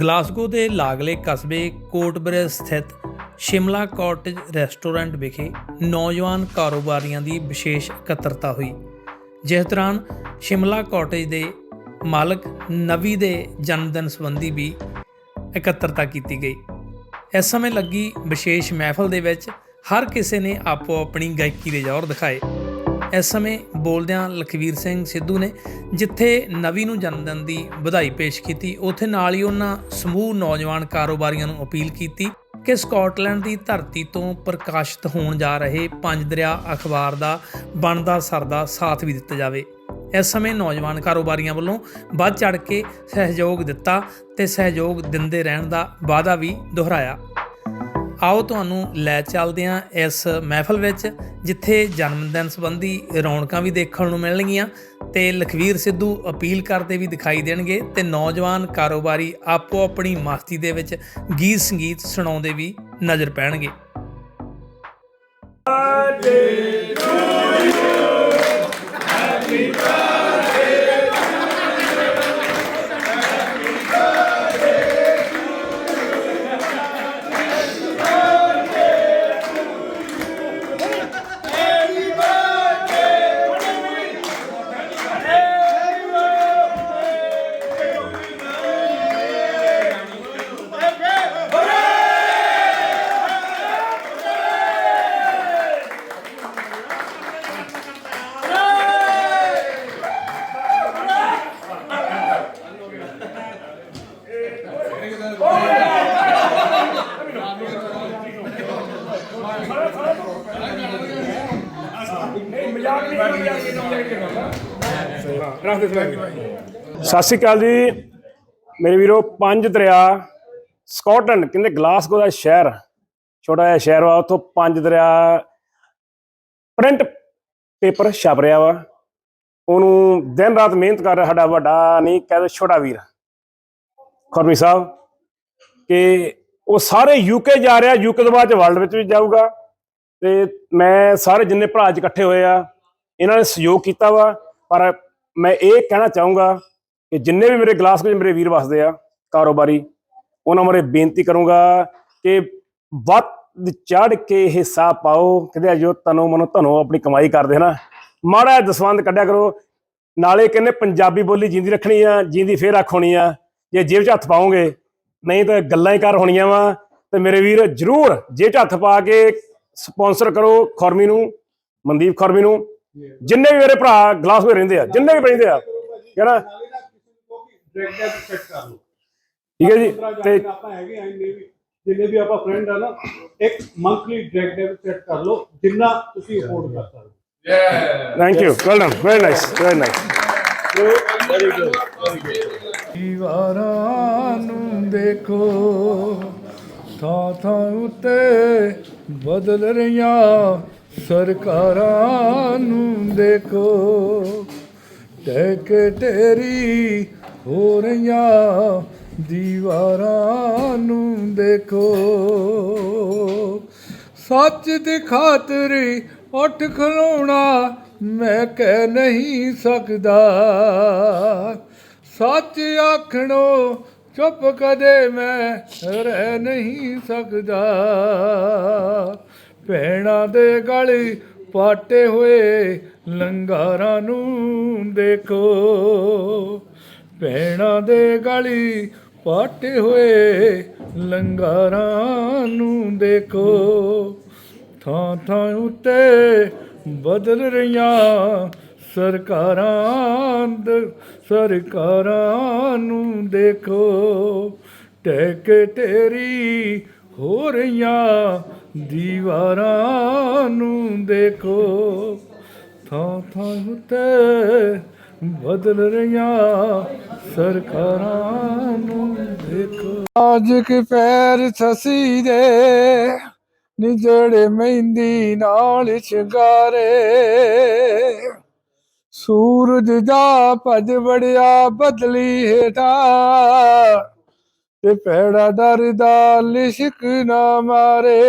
Glasgow ਦੇ ਲਾਗਲੇ ਕਸਬੇ ਕੋਟਬਰੇ ਸਥਿਤ ਸ਼ਿਮਲਾ ਕਾਟੇਜ ਰੈਸਟੋਰੈਂਟ ਵਿਖੇ ਨੌਜਵਾਨ ਕਾਰੋਬਾਰੀਆਂ ਦੀ ਵਿਸ਼ੇਸ਼ ਇਕੱਤਰਤਾ ਹੋਈ, ਜਿਸ ਦੌਰਾਨ ਸ਼ਿਮਲਾ ਕਾਟੇਜ ਦੇ ਮਾਲਕ ਨਵੀ ਦੇ ਜਨਮਦਿਨ ਸੰਬੰਧੀ ਵੀ ਇਕੱਤਰਤਾ ਕੀਤੀ ਗਈ। ਇਸ ਸਮੇਂ ਲੱਗੀ ਵਿਸ਼ੇਸ਼ ਮਹਿਫਲ ਦੇ ਵਿੱਚ ਹਰ ਕਿਸੇ ਨੇ ਆਪੋ ਆਪਣੀ ਗਾਇਕੀ ਦੇ ਜ਼ੋਰ ਦਿਖਾਏ। ਇਸ ਸਮੇਂ ਬੋਲਦਿਆਂ ਲਖਵੀਰ ਸਿੰਘ ਸਿੱਧੂ ਨੇ ਜਿੱਥੇ ਨਵੀਂ ਨੂੰ ਜਨਮ ਦਿਨ ਦੀ ਵਧਾਈ ਪੇਸ਼ ਕੀਤੀ, ਉੱਥੇ ਨਾਲ ਹੀ ਉਹਨਾਂ ਸਮੂਹ ਨੌਜਵਾਨ ਕਾਰੋਬਾਰੀਆਂ ਨੂੰ ਅਪੀਲ ਕੀਤੀ ਕਿ ਸਕਾਟਲੈਂਡ ਦੀ ਧਰਤੀ ਤੋਂ ਪ੍ਰਕਾਸ਼ਿਤ ਹੋਣ ਜਾ ਰਹੇ ਪੰਜ ਦਰਿਆ ਅਖਬਾਰ ਦਾ ਬਣਦਾ ਸਰਦਾ ਸਾਥ ਵੀ ਦਿੱਤਾ ਜਾਵੇ। ਇਸ ਸਮੇਂ ਨੌਜਵਾਨ ਕਾਰੋਬਾਰੀਆਂ ਵੱਲੋਂ ਵੱਧ ਚੜ ਕੇ ਸਹਿਯੋਗ ਦਿੱਤਾ ਤੇ ਸਹਿਯੋਗ ਦਿੰਦੇ ਰਹਿਣ ਦਾ ਵਾਅਦਾ ਵੀ ਦੁਹਰਾਇਆ। ਆਓ ਤੁਹਾਨੂੰ ਲੈ ਚੱਲਦੇ ਹਾਂ ਇਸ ਮਹਿਫਲ ਵਿੱਚ, ਜਿੱਥੇ ਜਨਮ ਦਿਨ ਸੰਬੰਧੀ ਰੌਣਕਾਂ ਵੀ ਦੇਖਣ ਨੂੰ ਮਿਲਣਗੀਆਂ ਤੇ ਲਖਵੀਰ ਸਿੱਧੂ ਅਪੀਲ ਕਰਦੇ ਵੀ ਦਿਖਾਈ ਦੇਣਗੇ ਤੇ ਨੌਜਵਾਨ ਕਾਰੋਬਾਰੀ ਆਪੋ ਆਪਣੀ ਮਸਤੀ ਦੇ ਵਿੱਚ ਗੀਤ ਸੰਗੀਤ ਸੁਣਾਉਂਦੇ ਵੀ ਨਜ਼ਰ ਪੈਣਗੇ। ਸਤਿ ਸ਼੍ਰੀ ਅਕਾਲ ਜੀ। ਮੇਰੇ ਵੀਰੋ, ਪੰਜ ਦਰਿਆ, ਸਕਾਟਲੈਂਡ, ਕਹਿੰਦੇ ਗਲਾਸਗੋ ਦਾ ਸ਼ਹਿਰ, ਛੋਟਾ ਜਿਹਾ ਸ਼ਹਿਰ ਵਾ, ਉੱਥੋਂ ਪੰਜ ਦਰਿਆ, ਪ੍ਰਿੰਟ ਪੇਪਰ ਛਪ ਰਿਹਾ ਵਾ। ਉਹਨੂੰ ਦਿਨ ਰਾਤ ਮਿਹਨਤ ਕਰ ਰਿਹਾ ਸਾਡਾ ਵੱਡਾ, ਨਹੀਂ ਕਹਿੰਦੇ ਛੋਟਾ ਵੀਰ, ਖੁਰਮੀ ਸਾਹਿਬ, ਕਿ ਉਹ ਸਾਰੇ ਯੂਕੇ ਜਾ ਰਿਹਾ ਯੂਕੇ ਤੋਂ ਬਾਅਦ ਚ ਵਰਲਡ ਵਿੱਚ ਵੀ ਜਾਊਗਾ। ਤੇ ਮੈਂ ਸਾਰੇ ਜਿੰਨੇ ਭਰਾ ਅੱਜ ਇਕੱਠੇ ਹੋਏ ਆ, ਇਹਨਾਂ ਨੇ ਸਹਿਯੋਗ ਕੀਤਾ ਵਾ। ਪਰ ਮੈਂ ਇਹ ਕਹਿਣਾ ਚਾਹੂੰਗਾ ਕਿ ਜਿੰਨੇ ਵੀ ਮੇਰੇ ਗਲਾਸ ਵਿੱਚ ਮੇਰੇ ਵੀਰ ਵਸਦੇ ਆ, ਕਾਰੋਬਾਰੀ, ਉਹਨਾਂ ਬਾਰੇ ਬੇਨਤੀ ਕਰੂੰਗਾ ਕਿ ਵੱਧ ਚੜ ਕੇ ਹਿੱਸਾ ਪਾਓ। ਕਿਤੇ ਜੋ ਤਨੋ ਮਨੋ ਧਨੋ ਆਪਣੀ ਕਮਾਈ ਕਰਦੇ ਨਾ ਮਾੜਾ ਜਿਹਾ ਦਸਵੰਦ ਕੱਢਿਆ ਕਰੋ। ਨਾਲੇ ਕਹਿੰਦੇ ਪੰਜਾਬੀ ਬੋਲੀ ਜਿੰਦੀ ਰੱਖਣੀ ਆ, ਜਿੰਦੀ ਫੇਰ ਰੱਖ ਹੋਣੀ ਆ। ਜੇ ਜੇਬ 'ਚ ਹੱਥ ਪਾਓਗੇ ਨਹੀਂ ਤਾਂ ਗੱਲਾਂ ਹੀ ਕਰ ਹੋਣੀਆਂ ਵਾ। ਤੇ ਮੇਰੇ ਵੀਰ ਜਰੂਰ 'ਚ ਹੱਥ ਪਾ ਕੇ ਸਪਾਂਸਰ ਕਰੋ ਖੁਰਮੀ ਨੂੰ ਮਨਦੀਪ ਖੁਰਮੀ ਨੂੰ। ਜਿੰਨੇ ਵੀ ਮੇਰੇ ਭਰਾ ਗਲਾਸ ਵਿੱਚ ਰਹਿੰਦੇ ਆ ਜਿੰਨੇ ਵੀ ਰਹਿੰਦੇ ਆ ਹੈਨਾ ਠੀਕ ਹੈ ਜੀ ਤੇ ਆਪਾਂ ਹੈਗੇ ਆ ਇੰਨੇ ਵੀ ਜਿੰਨੇ ਵੀ ਆਪਾਂ ਫਰੈਂਡ ਆ ਨਾ ਇੱਕ ਮੰਥਲੀ ਡਾਇਰੈਕਟ ਡੈਬਿਟ ਸੈੱਟ ਕਰ ਲਓ ਜਿੰਨਾ ਤੁਸੀਂ ਅਫੋਰਡ ਕਰ ਸਕਦੇ thank you well done very nice very nice ਦੀਵਾਰਾਂ ਨੂੰ ਦੇਖੋ ਥਾਂ ਥਾਂ ਉਤੇ ਬਦਲ ਰਹੀਆਂ ਸਰਕਾਰਾਂ ਨੂੰ ਦੇਖੋ। ਟੇਕ ਤੇਰੀ ਹੋ ਰਹੀਆਂ ਦੀਵਾਰਾਂ ਨੂੰ ਦੇਖੋ। ਸੱਚ ਦੀ ਖਾਤਰੀ ਉੱਠ ਖਲੋਣਾ ਮੈਂ ਕਹਿ ਨਹੀਂ ਸਕਦਾ। ਸੱਚ ਆਖਣੋ, ਚੁੱਪ ਕਦੇ ਮੈਂ ਰਹਿ ਨਹੀਂ ਸਕਦਾ। ਭੈਣਾਂ ਦੇ ਗਲੀ ਪਾਟੇ ਹੋਏ ਲੰਗਾਰਾਂ ਨੂੰ ਦੇਖੋ। ਭੈਣਾਂ ਦੇ ਗਲੀ ਪਾਟੇ ਹੋਏ ਲੰਗਾਰਾਂ ਨੂੰ ਦੇਖੋ। ਥਾਂ ਥਾਂ ਉੱਤੇ ਬਦਲ ਰਹੀਆਂ ਸਰਕਾਰਾਂ ਸਰਕਾਰਾਂ ਨੂੰ ਦੇਖੋ ਟੇਕ ਤੇਰੀ ਹੋ ਰਹੀਆਂ, ਦੀਵਾਰਾਂ ਨੂੰ ਦੇਖੋ। ਥਾਂ ਥਾਂ ਉੱਤੇ ਬਦਲ ਰਹੀਆਂ ਸਰਕਾਰਾਂ ਨੂੰ ਦੇਖੋ। ਅੱਜ ਕਿ ਪੈਰ ਸਸੀ ਦੇ, ਨਿਜੜੇ ਮਹਿੰਦੀ ਨਾਲ ਸ਼ਿੰਗਾਰੇ। ਸੂਰਜ ਦਾ ਭਜ ਵੜਿਆ ਬਦਲੀ ਹੇਠਾਂ। ਤੇ ਪੈੜਾ ਡਰਦਾ ਲਿਸ਼ਕ ਨਾ ਮਾਰੇ।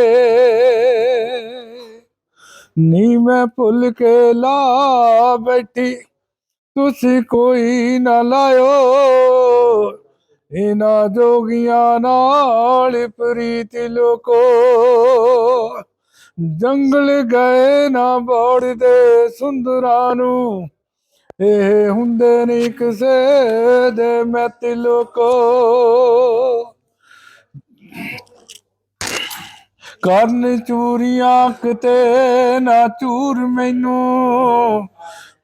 ਨੀ ਮੈਂ ਭੁੱਲ ਕੇ ਲਾ ਬੈਠੀ, ਤੁਸੀਂ ਕੋਈ ਨਾ ਲਾਇਓ। ਇਨਾ ਜੋਗੀਆਂ ਨਾਲ ਪ੍ਰੀਤ ਲੋਕੋ। ਜੰਗਲ ਗਏ ਨਾ ਬੋੜਦੇ ਸੁੰਦਰਾਂ ਨੂੰ। ਇਹ ਹੁੰਦੇ ਨਹੀਂ ਕਿਸੇ ਦੇ ਮੈਤੀ ਲੋਕੋ ਕਰਨ ਚੂਰੀਆਂ ਕਿਤੇ ਨਾ ਚੂਰ ਮੈਨੂੰ।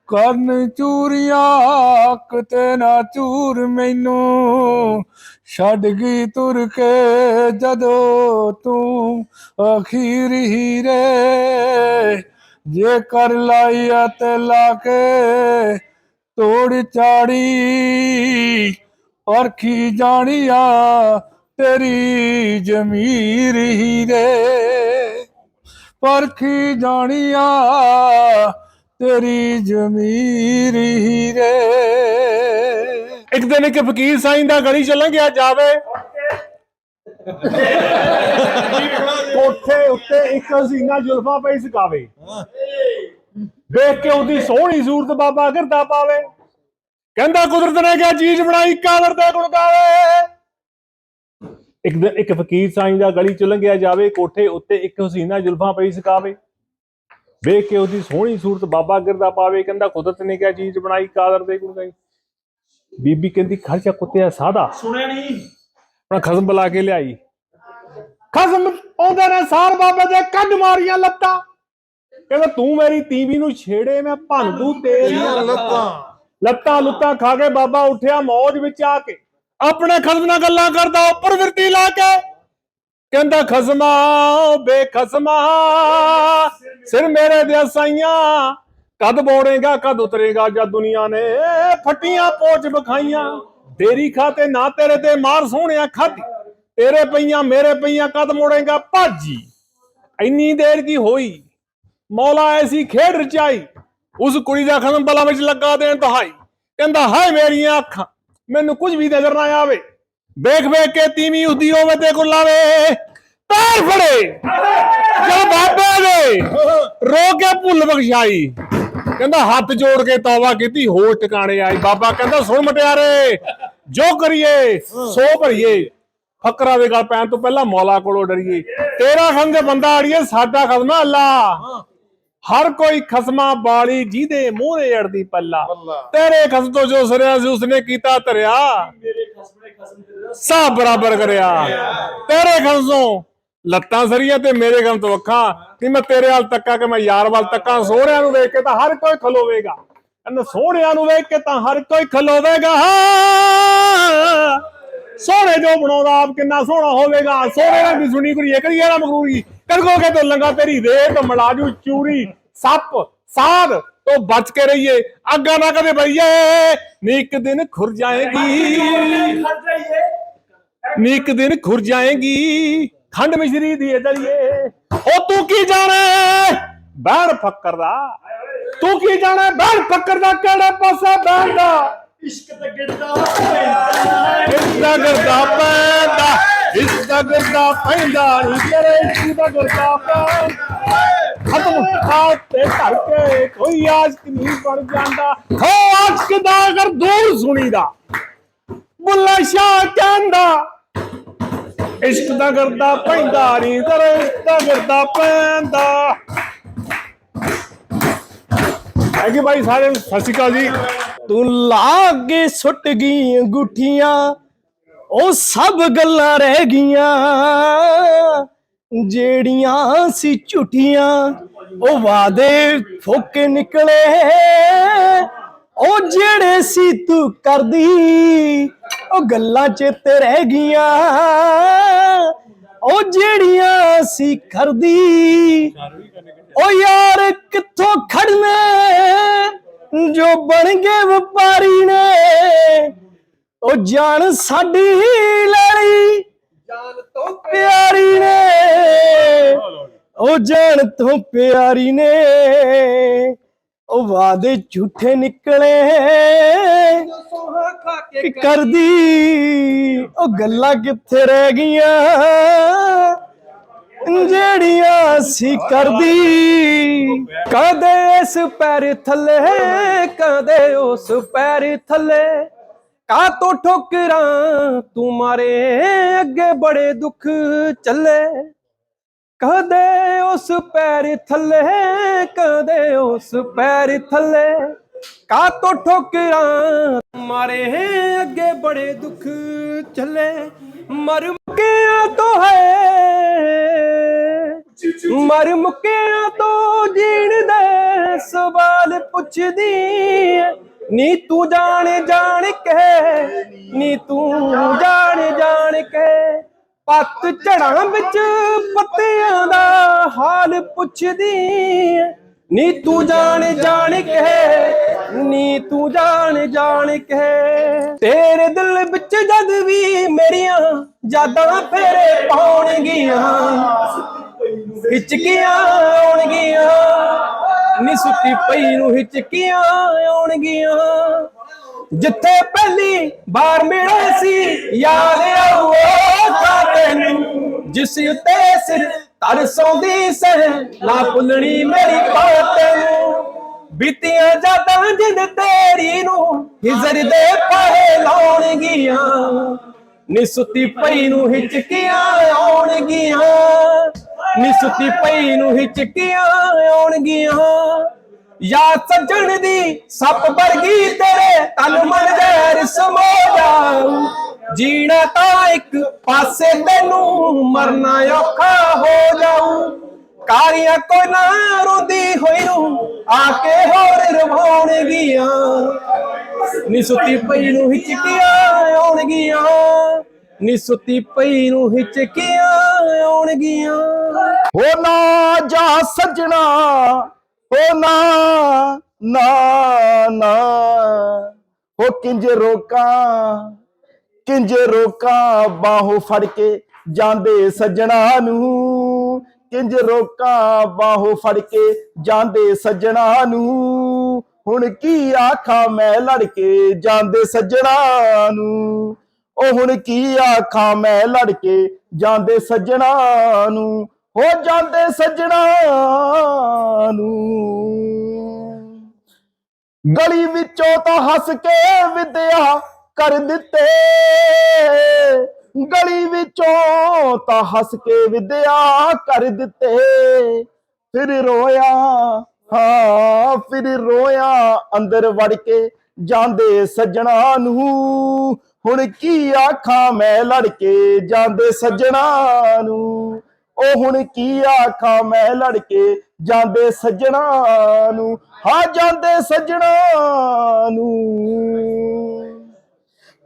ਕਰਨ ਚੂਰੀਆਂ ਕਿਤੇ ਨਾ ਚੂਰ ਮੈਨੂੰ। ਛੱਡ ਗਈ ਤੁਰ ਕੇ ਜਦੋਂ ਤੂੰ ਅਖੀਰ ਹੀਰੇ। ਜੇ ਕਰ ਲਾਈਆ ਤੇ ਲਾ ਕੇ ਤੋੜ ਚਾੜੀ, ਪਰਖੀ ਜਾਣੀਆ ਤੇਰੀ ਜ਼ਮੀਰ ਹੀਰੇ ਪਰਖੀ ਜਾਣੀਆ ਤੇਰੀ ਜ਼ਮੀਰ ਹੀਰੇ ਇੱਕ ਦਿਨ ਇੱਕ ਫਕੀਰ ਸਾਈਂ ਦਾ ਗਲੀ ਚੱਲਣ ਗਿਆ, ਜਾਵੇ। ਕੋਠੇ ਉੱਤੇ ਇੱਕ ਹਸੀਨਾ ਜ਼ੁਲਫਾ ਪਈ ਸਕਾਵੇ। ਵੇਖ ਕੇ ਉਹਦੀ ਸੋਹਣੀ ਸੂਰਤ ਬਾਬਾ ਗਿਰਦਾ ਪਾਵੇ। ਕਹਿੰਦਾ ਕੁਦਰਤ ਨੇ ਕਿਹਾ, ਚੀਜ਼ ਬਣਾਈ ਕਾਦਰ ਤੇ ਗੁਣ ਗਾਵੇ। ਇੱਕ ਦਿਨ ਇੱਕ ਫਕੀਰ ਸਾਈਂ ਦਾ ਗਲੀ ਚ ਲੰਘਿਆ ਜਾਵੇ, ਕੋਠੇ ਉੱਤੇ ਇੱਕ ਹਸੀਨਾ ਜ਼ੁਲਫਾਂ ਪਈ ਸਕਾਵੇ। ਵੇਖ ਕੇ ਉਹਦੀ ਸੋਹਣੀ ਸੂਰਤ ਬਾਬਾ ਗਿਰਦਾ ਪਾਵੇ, ਕਹਿੰਦਾ ਕੁਦਰਤ ਨੇ ਕਿਹਾ, ਚੀਜ਼ ਬਣਾਈ ਕਾਦਰ ਦੇ ਗੁਣ ਗਾਈ। ਬੀਬੀ ਕਹਿੰਦੀ, ਖਰਚਾ ਕੁੱਤਿਆ ਸਾਦਾ। ਸੁਣਿਆ ਨਹੀਂ। ਆਪਣਾ ਖਸਮ ਬੁਲਾ ਕੇ ਲਿਆਈ। ਖਸਮ ਆਉਂਦੇ ਨੇ ਸਾਰ ਬਾਬੇ ਦੇ ਕੱਢ ਮਾਰੀਆਂ ਲੱਤਾਂ। ਕਹਿੰਦਾ ਤੂੰ ਮੇਰੀ ਤੀਵੀ ਨੂੰ ਛੇੜੇ ਮੈਂ ਭੰਨ ਦੂ ਤੇਰੀਆਂ ਲੱਤਾਂ। ਲੱਤਾਂ। ਲੁੱਤਾਂ ਖਾ ਕੇ ਬਾਬਾ ਉੱਠਿਆ ਮੌਜ ਵਿੱਚ ਆ ਕੇ। ਆਪਣੇ ਖਸਮ ਨਾਲ ਗੱਲਾਂ ਕਰਦਾ ਉੱਪਰ ਫਿਰਤੀ ਲਾ ਕੇ। ਕਹਿੰਦਾ ਖਸਮਾ ਬੇਖਸਮਾ ਸਿਰ ਮੇਰੇ ਦੇ ਸਾਈਆਂ ਕਦ ਬੋੜੇਗਾ ਕਦ ਉਤਰੇਗਾ ਜਦ ਦੁਨੀਆ ਨੇ ਫੱਟੀਆਂ ਪੋਚ ਵਿਖਾਈਆਂ। ਤੇਰੀ ਖਾਤੇ ਨਾ ਤੇਰੇ ਤੇ ਮਾਰ ਸੋਹਣਿਆ ਖਾਦੀ ਤੇਰੇ ਪਈਆਂ, ਮੇਰੇ ਪਈਆਂ ਕਦ ਮੋੜੇਗਾ ਭਾਜੀ? ਇੰਨੀ ਦੇਰ ਕੀ ਹੋਈ? ਮੌਲਾ ਐਸੀ ਖੇਡ ਰਚਾਈ। ਉਸ ਕੁੜੀ ਦਾ ਖਸਮ ਬਲਾ ਵਿੱਚ ਲੱਗਾ ਦੇਣ ਦਹਾਈ ਕਹਿੰਦਾ, ਹਾਏ ਮੇਰੀਆਂ ਅੱਖਾਂ, ਮੈਨੂੰ ਕੁਝ ਵੀ ਨਜ਼ਰ ਨਾ ਆਵੇ। ਵੇਖ ਵੇਖ ਕੇ ਤੀਵੀਂ ਉਦੀ ਹੋਵੇ ਤੇ ਕੋ ਲਾਵੇ ਪੈਰ ਫੜੇ। ਜਦ ਬਾਬੇ ਨੇ ਰੋ ਕੇ ਭੁੱਲ ਬਖਸ਼ਾਈ। ਕਹਿੰਦਾ, ਹੱਥ ਜੋੜ ਕੇ ਤੌਬਾ ਕੀਤੀ ਹੋਰ ਟਿਕਾਣੇ ਆਈ। ਬਾਬਾ ਕਹਿੰਦਾ, ਸੁਣ ਮਟਿਆਰੇ। ਜੋ ਕਰੀਏ ਸੋ ਭਰੀਏ। ਫਕਰਾ ਦੇ ਗੱਲ ਪੈਣ ਤੋਂ ਪਹਿਲਾਂ ਮੌਲਾ ਕੋਲੋਂ ਡਰੀਏ। ਤੇਰਾ ਦੇ ਬੰਦਾ ਅੜੀਏ ਸਾਡਾ ਖਸਮ ਅੱਲਾ। ਹਰ ਕੋਈ ਖਸਮਾ ਬਾਲੀ ਜਿਹਦੇ ਮੂਹਰੇ ਅੜਦੀ ਪੱਲਾ। ਤੇਰੇ ਖਸਮ ਤੋਂ ਜੋ ਸਰਿਆ ਸੀ ਉਸਨੇ ਕੀਤਾ ਧਰਿਆ ਸਭ ਬਰਾਬਰ ਕਰਿਆ। ਤੇਰੇ ਖਸਮੋਂ ਲੱਤਾਂ ਸਰੀਆਂ ਤੇ ਮੇਰੇ ਖਸਮ ਤੋਂ ਅੱਖਾਂ। ਕਿ ਮੈਂ ਤੇਰੇ ਹਾਲ ਤੱਕਾ ਕਿ ਮੈਂ ਯਾਰ ਵੱਲ ਤੱਕਾਂ ਸੋਹਣਿਆਂ ਨੂੰ ਵੇਖ ਕੇ ਤਾਂ ਹਰ ਕੋਈ ਖਲੋਵੇਗਾ। ਕਹਿੰਦਾ ਸੋਹਣਿਆਂ ਨੂੰ ਵੇਖ ਕੇ ਤਾਂ ਹਰ ਕੋਈ ਖਲੋਵੇਗਾ। ਸੋਹਣੇ ਜੋ ਬਣਾਉਂਦਾ ਆਪ ਕਿੰਨਾ ਸੋਹਣਾ ਹੋਵੇਗਾ। ਸੋਹਣੇ ਰੰਗ ਦੀ ਸੁਣੀ ਕੁੜੀ ਕਰੀਏ ਨਾ ਮਗਰੂਰੀ ਕਰਗੋਗੇ ਤੋਂ ਲੰਗਾ ਤੇਰੀ ਰੇਤ ਮਲਾਜੂ, ਚੂਰੀ, ਸੱਪ, ਸਾਧ, ਤੋਂ ਬਚ ਕੇ ਰਹੀਏ। ਅੱਗਾ ਨਾ ਕਦੇ ਬਈਏ ਨੀ ਇੱਕ ਦਿਨ ਖੁਰ ਜਾਏਗੀ। ਨੀ ਇੱਕ ਦਿਨ ਖੁਰ ਜਾਏਗੀ। ਖੰਡ ਮਿਸ਼ਰੀ ਦੀ ਦਲੀਏ ਉਹ ਤੂੰ ਕੀ ਜਾਣੇ? ਬੈਣ ਫੱਕਰ ਦਾ। ਤੂੰ ਕੀ ਜਾਣੇ? ਬੈਣ ਫੱਕਰ ਦਾ ਕਿਹੜੇ ਪਾਸੇ ਬੈਣ ਦਾ? ਇਸ਼ਕ ਦਾ ਗਿਰਦਾ ਪੈਂਦਾ ਇਸ ਦਾ ਗਿਰਦਾ ਪੈਂਦਾ ਨੀ ਤੇਰੇ ਇਸ਼ਕ ਦਾ ਗਿਰਦਾ ਪੈਂਦਾ। ਖਤਮ ਖਾਤੇ ਧਰ ਕੇ ਕੋਈ ਆਸ਼ਕ ਨਹੀਂ ਬਣ ਜਾਂਦਾ। ਹੋ ਆਸ਼ਕ ਦਾ ਅਗਰ ਦੂਰ ਸੁਣੀਦਾ ਬੁੱਲਾ ਸ਼ਾਹ ਕਹਿੰਦਾ ਇਸ਼ਕ ਦਾ ਕਰਦਾ ਪੈਂਦਾ ਨੀ ਤੇਰੇ ਇਸ਼ਕ ਦਾ ਕਰਦਾ ਪੈਂਦਾ। ਐਗੇ ਭਾਈ ਸਾਰਿਆਂ ਨੂੰ। ਸਤਿ ਸ਼੍ਰੀ ਅਕਾਲ ਜੀ। ਤੂੰ ਲਾਗੇ ਸੁੱਟ ਗਈ ਅੰਗੂਠੀਆਂ ਉਹ ਸਭ ਗੱਲਾਂ ਰਹਿ ਗਈਆਂ। ਜਿਹੜੀਆਂ ਸੀ ਝੂਠੀਆਂ, ਉਹ ਵਾਦੇ ਫੋਕੇ ਨਿਕਲੇ। ਉਹ ਜਿਹੜੇ ਸੀ ਤੂੰ ਕਰਦੀ, ਉਹ ਗੱਲਾਂ ਚੇਤੇ ਰਹਿ ਗਈਆਂ। ਉਹ ਜਿਹੜੀਆਂ ਸੀ ਕਰਦੀ ਉਹ ਯਾਰ ਕਿੱਥੋਂ ਖੜਨਾ ਜੋ ਬਣ ਗਏ ਵਪਾਰੀ ਨੇ ਉਹ ਜਾਨ ਸਾਡੀ ਲੜੀ। ਜਾਨ ਤੋਂ ਪਿਆਰੀ ਨੇ ਉਹ ਜਾਨ ਤੋਂ ਪਿਆਰੀ ਨੇ। ਉਹ ਵਾਦੇ ਝੂਠੇ ਨਿਕਲੇ। ਕਿ ਕਰਦੀ। ਉਹ ਗੱਲਾਂ ਕਿੱਥੇ ਰਹਿ ਗਈਆਂ। ਜਿਹੜੀਆਂ ਸੀ ਕਰਦੀ। ਕਦੇ ਇਸ ਪੈਰ ਥੱਲੇ, ਕਦੇ ਉਸ ਪੈਰ ਥੱਲੇ। ਕਾ ਤੋ ਠੋਕਰਾਂ ਤੂੰ ਮਾਰੇ, ਅੱਗੇ ਬੜੇ ਦੁੱਖ ਚੱਲੇ। ਕਦੇ ਉਸ ਪੈਰ ਥੱਲੇ, ਕਦੇ ਉਸ ਪੈਰ ਥੱਲੇ। ਕਾ ਤੋ ਠੋਕਰਾਂ ਮਾਰੇ ਅੱਗੇ ਬੜੇ ਦੁੱਖ ਚੱਲੇ ਮਰ ਮੁਕਿਆ ਤੋ ਹੈ ਮਰ ਮੁਕਿਆ ਤੋ ਜੀਣ ਦੇ ਸਵਾਲ ਪੁੱਛਦੀ ਨੀ ਤੂੰ ਜਾਣ ਜਾਣ ਕੇ, ਨੀ ਤੂੰ ਜਾਣ ਜਾਣ ਕੇ। ਪੱਤ ਝੜਾਂ ਵਿੱਚ ਪੱਤਿਆਂ ਦਾ ਹਾਲ ਪੁੱਛਦੀ ਨੀ ਤੂੰ ਜਾਣ ਜਾਣ ਕੇ ਨੀ ਤੂੰ ਜਾਣ ਜਾਣ ਕੇ। ਤੇਰੇ ਦਿਲ ਵਿੱਚ ਜਦ ਵੀ ਮੇਰੀਆਂ ਯਾਦਾਂ ਫੇਰੇ ਪਾਉਣਗੀਆਂ, ਹਿਚਕੀਆਂ ਆਉਣਗੀਆਂ, ਨੀ ਸੁੱਤੀ ਪਈ ਨੂੰ ਹਿਚਕੀਆਂ ਆਉਣਗੀਆਂ। ਜਿੱਥੇ ਪਹਿਲੀ ਵਾਰ ਮਿਲੇ ਸੀ, ਯਾਦ ਆਉ ਤੈਨੂੰ। ਜਿਸ ਉੱਤੇ ਸਿਰ ਤਰਸੋਂਦੀ ਸਹਿ, ਨਾ ਭੁੱਲਣੀ ਮੇਰੀ ਬਾਤ ਨੂੰ ਬੀਤੀਆਂ ਜਾਦਾਂ ਜਿੰਦ ਤੇਰੀ ਨੂੰ ਹਿਜ਼ਰ ਦੇ ਪਾਏ ਲਾਉਣਗੀਆਂ। ਨੀ ਸੁੱਤੀ ਪਈ ਨੂੰ ਹਿਚਕੀਆਂ ਆਉਣਗੀਆਂ। ਨੀ ਸੁੱਤੀ ਪਈ ਨੂੰ ਹਿਚਕੀਆਂ ਆਉਣਗੀਆਂ। ਯਾ ਸੱਜਣ ਦੀ ਸੱਪ ਵਰਗੀ ਤੇਰੇ ਤਨ ਮਨ ਜ਼ਹਿਰ ਸਮੋ ਜਾਊ। ਜੀਣਾ ਤਾਂ ਇੱਕ ਪਾਸੇ ਤੈਨੂੰ ਮਰਨਾ ਔਖਾ ਹੋ ਜਾਊ। ਕਾਰੀਆਂ ਕੋਈ ਨਾ ਰੋਂਦੀ ਹੋਈ ਨੂੰ, ਆ ਕੇ ਹੋਰ ਰਵਾਉਣਗੀਆਂ ਨੀ ਸੁੱਤੀ ਪਈ ਨੂੰ ਹਿਚਕੀਆਂ ਆਉਣਗੀਆਂ। ਨੀ ਸੁੱਤੀ ਪਈ ਨੂੰ ਹਿਚਕੀਆਂ ਆਉਣਗੀਆਂ। ਹੋ ਨਾ ਜਾ ਸੱਜਣਾ ਹੋ ਨਾ ਨਾ ਨਾ। ਹੋ ਕਿੰਜ ਰੋਕਾਂ ਕਿੰਜ ਰੋਕਾਂ, ਬਾਹੋਂ ਫੜ ਕੇ ਜਾਂਦੇ ਸੱਜਣਾ ਨੂੰ। ਕਿੰਜ ਰੋਕਾਂ, ਬਾਹੋਂ ਫੜ ਕੇ ਜਾਂਦੇ ਸੱਜਣਾ ਨੂੰ। ਹੁਣ ਕੀ ਆਖਾਂ ਮੈਂ ਲੜ ਕੇ ਜਾਂਦੇ ਸੱਜਣਾ ਨੂੰ। ਉਹ ਹੁਣ ਕੀ ਆਖਾਂ ਮੈਂ ਲੜ ਕੇ ਜਾਂਦੇ ਸੱਜਣਾ ਨੂੰ। ਹੋ ਜਾਂਦੇ ਸੱਜਣਾ ਨੂੰ। ਗਲੀ ਵਿੱਚੋਂ ਤਾਂ ਹੱਸ ਕੇ ਵਿਦਿਆ ਕਰ ਦਿੱਤੇ। ਗਲੀ ਵਿੱਚੋਂ ਤਾਂ ਹੱਸ ਕੇ ਵਿਦਿਆ ਕਰ ਦਿੱਤੇ। ਫਿਰ ਰੋਇਆ, ਹਾਂ, ਫਿਰ ਰੋਇਆ, ਅੰਦਰ ਵੜ ਕੇ ਜਾਂਦੇ ਸੱਜਣਾ ਨੂੰ। ਹੁਣ ਕੀ ਆਖਾਂ ਮੈਂ ਲੜ ਕੇ ਜਾਂਦੇ ਸੱਜਣਾ ਨੂੰ। ਉਹ ਹੁਣ ਕੀ ਆਖਾਂ ਮੈਂ ਲੜਕੇ ਜਾਂਦੇ ਸੱਜਣਾ ਨੂੰ? ਹਾਂ, ਜਾਂਦੇ ਸੱਜਣਾ ਨੂੰ।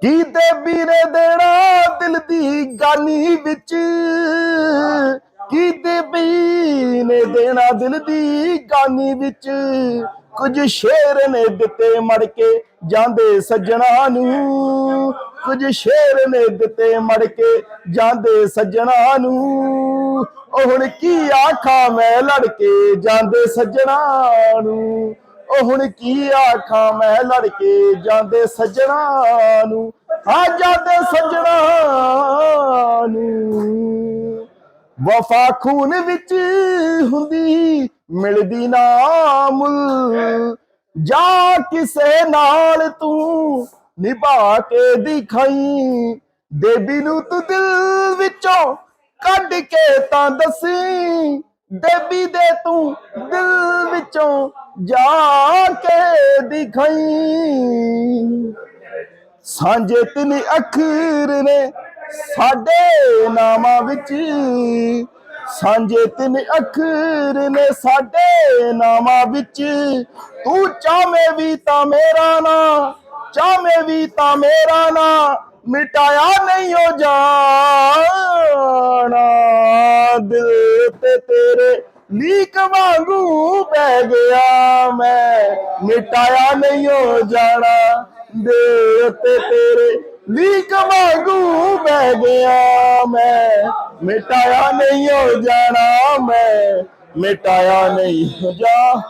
ਕੀ ਤੇ ਵੀਰੇ ਦੇਣਾ ਦਿਲ ਦੀ ਗਾਨੀ ਵਿੱਚ? ਕੀ ਤੇ ਵੀ ਨੇ ਦੇਣਾ ਦਿਲ ਦੀ ਗਾਨੀ ਵਿੱਚ? ਕੁਝ ਸ਼ੇਰ ਨੇ ਦਿੱਤੇ ਮੜ ਕੇ ਜਾਂਦੇ ਸੱਜਣਾ ਨੂੰ। ਕੁਝ ਸ਼ੇਰ ਨੇ ਦਿੱਤੇ ਮੜ ਕੇ ਜਾਂਦੇ ਸੱਜਣਾ ਨੂੰ। ਉਹ ਹੁਣ ਕੀ ਆਖਾਂ ਮੈਂ ਲੜ ਕੇ ਜਾਂਦੇ ਸੱਜਣਾ ਨੂੰ। ਉਹ ਹੁਣ ਕੀ ਆਖਾਂ ਮੈਂ ਲੜ ਕੇ ਜਾਂਦੇ ਸੱਜਣਾ ਨੂੰ। ਆ ਜਾਂਦੇ ਸੱਜਣਾ ਨੂੰ। ਵਫਾ ਖੂਨ ਵਿੱਚ ਹੁੰਦੀ ਮਿਲਦੀ ਨਾ ਮੁੱਲ ਜਾ ਕਿਸੇ ਨਾਲ ਤੂੰ ਨਿਭਾ ਕੇ ਦਿਖਾਈ। ਦੇਵੀ ਨੂੰ ਤੂੰ ਦਿਲ ਵਿੱਚੋਂ ਕੱਢ ਕੇ ਤਾਂ ਦਸੀ। ਦੇਵੀ ਦੇ ਤੂੰ ਦਿਲ ਵਿੱਚੋਂ ਜਾ ਕੇ ਦਿਖਾਈ। ਸਾਂਝੇ ਤਿੰਨ ਅੱਖਰ ਨੇ ਸਾਡੇ ਨਾਮਾਂ ਵਿੱਚ। ਸਾਂਝੇ ਤਿੰਨ ਅੱਖਰ ਨੇ ਸਾਡੇ ਨਾਮਾਂ ਵਿੱਚ। ਤੂੰ ਚਾਵੇਂ ਵੀ ਤਾਂ ਮੇਰਾ ਨਾ ਚਾਵੇਂ ਵੀ ਤਾਂ ਮੇਰਾ ਨਾਂ, ਮਿਟਾਇਆ ਨਹੀਂ ਹੋ ਜਾਣਾ। ਦਿਲ ਤੇ ਤੇਰੇ ਲੀਕ ਵਾਂਗੂ ਪੈ ਗਿਆ ਮੈਂ, ਮਿਟਾਇਆ ਨਹੀਂ ਹੋ ਜਾਣਾ। ਦਿਲ ਤੇ ਤੇਰੇ ਲੀਕ ਵਾਂਗੂ ਬਹਿ ਗਿਆ ਮੈਂ। ਮਿਟਾਇਆ ਨਹੀਂ ਹੋ ਜਾਣਾ ਮੈਂ। ਮਿਟਾਇਆ ਨਹੀਂ ਹੋ ਜਾ।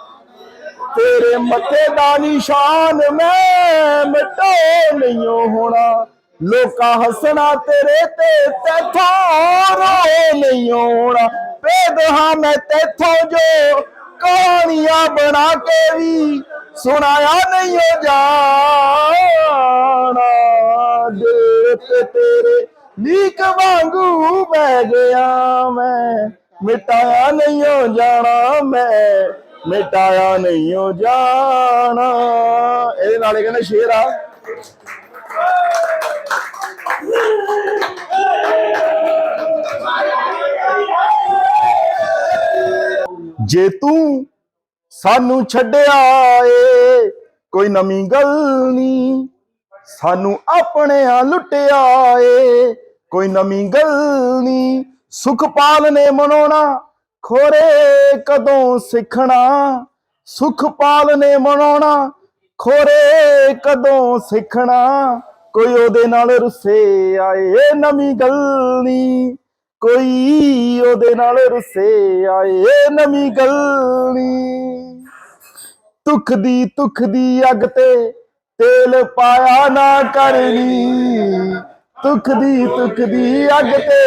ਤੇਰੇ ਮੱਥੇ ਦਾ ਨਿਸ਼ਾਨ ਮੈਂ ਮਿਟੋ ਨਹੀਂ ਹੋਣਾ। ਲੋਕਾਂ ਹੱਸਣਾ ਤੇਰੇ ਤੇ ਤੇਥੋਂ ਰੋ ਨਹੀਂ ਹੋਣਾ। ਭੇਦ ਹਾਂ ਮੈਂ ਤੇਥੋਂ ਜੋ ਕਹਾਣੀਆਂ ਬਣਾ ਕੇ ਵੀ ਸੁਣਾਇਆ ਨਹੀਂ ਉਹ ਜਾਣਾ। ਦੇ ਤੇਰੇ ਲੀਕ ਵਾਂਗੂ ਬਹਿ ਗਿਆ ਮੈਂ। ਮਿਟਾਇਆ ਨਹੀਂ ਹੋ ਜਾਣਾ ਮੈਂ। ਮਿਟਾਇਆ ਨਹੀਂ ਹੋ ਜਾਣਾ। ਇਹਦੇ ਨਾਲੇ ਕਹਿੰਦੇ ਸ਼ੇਰ ਆ। ਜੇ ਤੂੰ ਸਾਨੂੰ ਛੱਡਿਆ ਏ। ਕੋਈ ਨਵੀਂ ਗੱਲ ਨਹੀਂ ਸਾਨੂੰ ਆਪਣਿਆਂ ਲੁੱਟਿਆ ਏ। ਕੋਈ ਨਵੀਂ ਗੱਲ ਨਹੀਂ ਸੁਖਪਾਲ ਨੇ ਮਨਾਉਣਾ, ਖੋਰੇ ਕਦੋਂ ਸਿੱਖਣਾ? ਸੁਖਪਾਲ ਨੇ ਮਨਾਉਣਾ, ਖੋਰੇ ਕਦੋਂ ਸਿੱਖਣਾ? ਕੋਈ ਉਹਦੇ ਨਾਲ ਰੁੱਸੇ ਆਏ। ਨਵੀਂ ਗੱਲ ਨਹੀਂ ਕੋਈ ਉਹਦੇ ਨਾਲ ਰੁੱਸੇ ਆਏ ਨਵੀਂ ਗੱਲ ਨਹੀਂ ਤੁਖ ਦੀ ਤੁਖ ਦੀ ਅੱਗ ਤੇ ਤੇਲ ਪਾਇਆ ਨਾ ਕਰਨੀ ਤੁਖ ਦੀ ਤੁਖ ਦੀ ਅੱਗ ਤੇ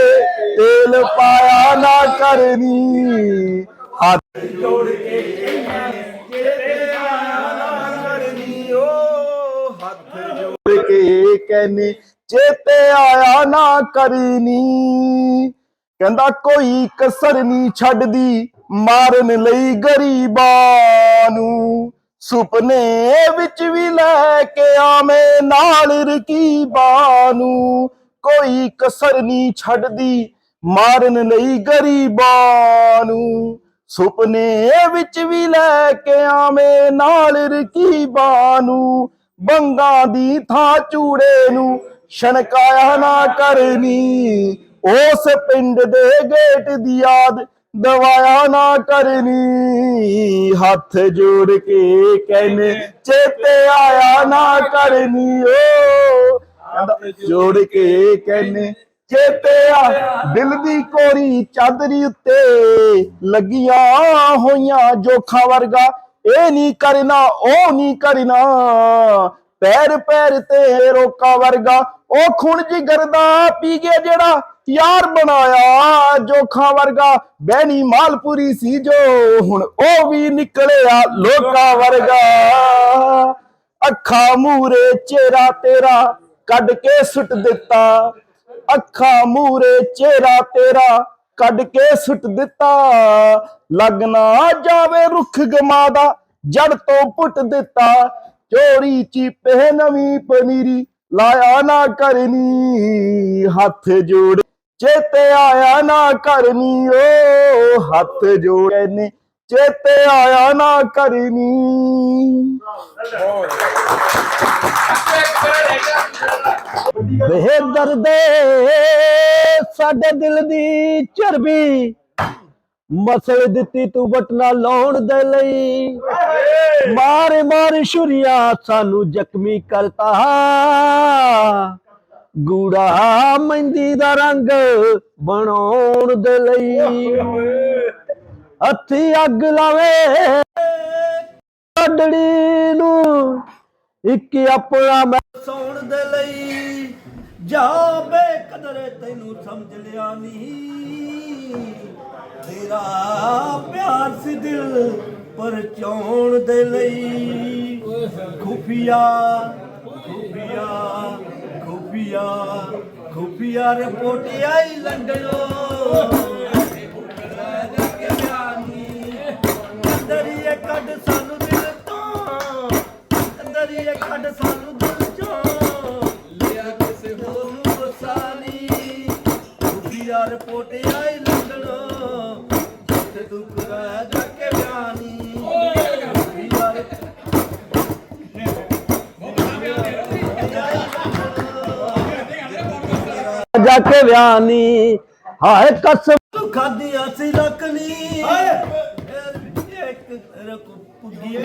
ਤੇਲ ਪਾਇਆ ਨਾ ਕਰਨੀ ਹੱਥ ਜੋੜ ਕੇ ਹੱਥ ਜੋੜ ਕੇ ਕਹਿੰਨੇ ਚੇਤੇ ਆਇਆ ਨਾ ਕਰਨੀ ਕਹਿੰਦਾ, ਕੋਈ ਕਸਰ ਨਹੀਂ ਛੱਡਦੀ ਮਾਰਨ ਲਈ ਗਰੀਬਾਂ ਨੂੰ। ਸੁਪਨੇ ਵਿੱਚ ਵੀ ਲੈ ਕੇ ਆਵੇਂ ਨਾਲ ਰਕੀਬਾਂ ਨੂੰ। ਕੋਈ ਕਸਰ ਨਹੀਂ ਛੱਡਦੀ ਮਾਰਨ ਲਈ ਗਰੀਬਾਂ ਨੂੰ। ਸੁਪਨੇ ਵਿੱਚ ਵੀ ਲੈ ਕੇ ਆਵੇਂ ਨਾਲ ਰਕੀਬਾਂ ਨੂੰ। ਬੰਗਾਂ ਦੀ ਥਾਂ ਚੂੜੇ ਨੂੰ ਛਣਕਾਇਆ ਨਾ ਕਰਨੀ। ਉਸ ਪਿੰਡ ਦੇ ਗੇਟ ਦੀ ਯਾਦ ਦਵਾਇਆ ਨਾ ਕਰਨੀ। ਹੱਥ ਜੋੜ ਕੇ ਕਹਿੰਨੇ ਚੇਤੇ ਆਇਆ ਨਾ ਕਰਨੀ ਓ। ਕਹਿੰਦਾ, ਜੋੜ ਕੇ ਕਹਿੰਨੇ ਚੇਤੇ ਆ, ਦਿਲ ਦੀ ਕੋਰੀ ਚਾਦਰੀ ਉੱਤੇ ਲੱਗੀਆਂ ਹੋਈਆਂ ਜੋਖਾਂ ਵਰਗਾ। ਇਹ ਨਹੀਂ ਕਰਨਾ, ਉਹ ਨਹੀਂ ਕਰਨਾ। ਪੈਰ ਪੈਰ ਤੇ ਰੋਕਾ ਵਰਗਾ, ਉਹ ਖੁਣ ਜਿਗਰ ਦਾ ਪੀ ਗਿਆ ਜਿਹੜਾ ਯਾਰ ਬਣਾਇਆ ਜੋਖਾਂ ਵਰਗਾ। ਬਹਿਣੀ ਮਾਲਪੁਰੀ ਸੀ ਜੋ ਹੁਣ ਉਹ ਵੀ ਨਿਕਲਿਆ ਲੋਕਾਂ ਵਰਗਾ। ਅੱਖਾਂ ਮੂਰੇ ਚਿਹਰਾ ਤੇਰਾ ਕੱਢ ਕੇ ਸੁੱਟ ਦਿੱਤਾ। ਅੱਖਾਂ ਮੂਰੇ ਚਿਹਰਾ ਤੇਰਾ ਕੱਢ ਕੇ ਸੁੱਟ ਦਿੱਤਾ। ਲੱਗਣਾ ਜਾਵੇ ਰੁੱਖ ਗਮਾ ਦਾ ਜੜ ਤੋਂ ਪੁੱਟ ਦਿੱਤਾ। ਚੋਰੀ ਚੀਪੇ ਨਵੀਂ ਪਨੀਰੀ, ਲਾਇਆ ਨਾ ਕਰਨੀ ਹੱਥ ਜੋੜ ਚੇਤੇ ਆਇਆ ਨਾ ਕਰਨੀ ਓ ਹੱਥ ਜੋੜੇ ਨੇ, ਚੇਤੇ ਆਇਆ ਨਾ ਕਰਨੀ ਬੇ ਦਰਦੇ ਸਾਡੇ ਦਿਲ ਦੀ ਚਰਬੀ ਮਸਲ ਦਿੱਤੀ ਤੂੰ ਬਟਨਾ ਲਾਉਣ ਦੇ ਲਈ। ਮਾਰੇ ਮਾਰੇ ਸ਼ੁਰੀਆ ਸਾਨੂੰ ਜ਼ਖਮੀ ਕਰਤਾ। ਗੂੜਾ ਮਹਿੰਦੀ ਦਾ ਰੰਗ ਬਣਾਉਣ ਦੇ ਲਈ। ਹੱਥੀ ਅੱਗ ਲਾਵੇ, ਕੱਢੜੀ ਨੂੰ ਇੱਕ ਆਪਣਾ ਮੈਂ ਸੌਣ ਦੇ ਲਈ। ਜਾ ਬੇਕਦਰੇ, ਤੈਨੂੰ ਸਮਝ ਲਿਆ ਨਹੀਂ। ਤੇਰਾ ਪਿਆਰ ਸੀ ਦਿਲ ਪਰਚਾਉਣ ਦੇ ਲਈ। ਖੁਫੀਆ ਖੁਫੀਆ ਖੁਫੀਆ ਖੁਫੀਆ ਰਿਪੋਰਟ ਆਈ ਲੰਡਨੋਂ। ਜਾ ਕੇ ਬਿਆਨੀ ਹਾਏ ਕਸਮ ਤੂੰ ਖਾਦੀ ਅਸੀਂ ਰੱਖਣੀ ਹਾਏ। ਇੱਕ ਰਕ ਪੁੱਗੀ।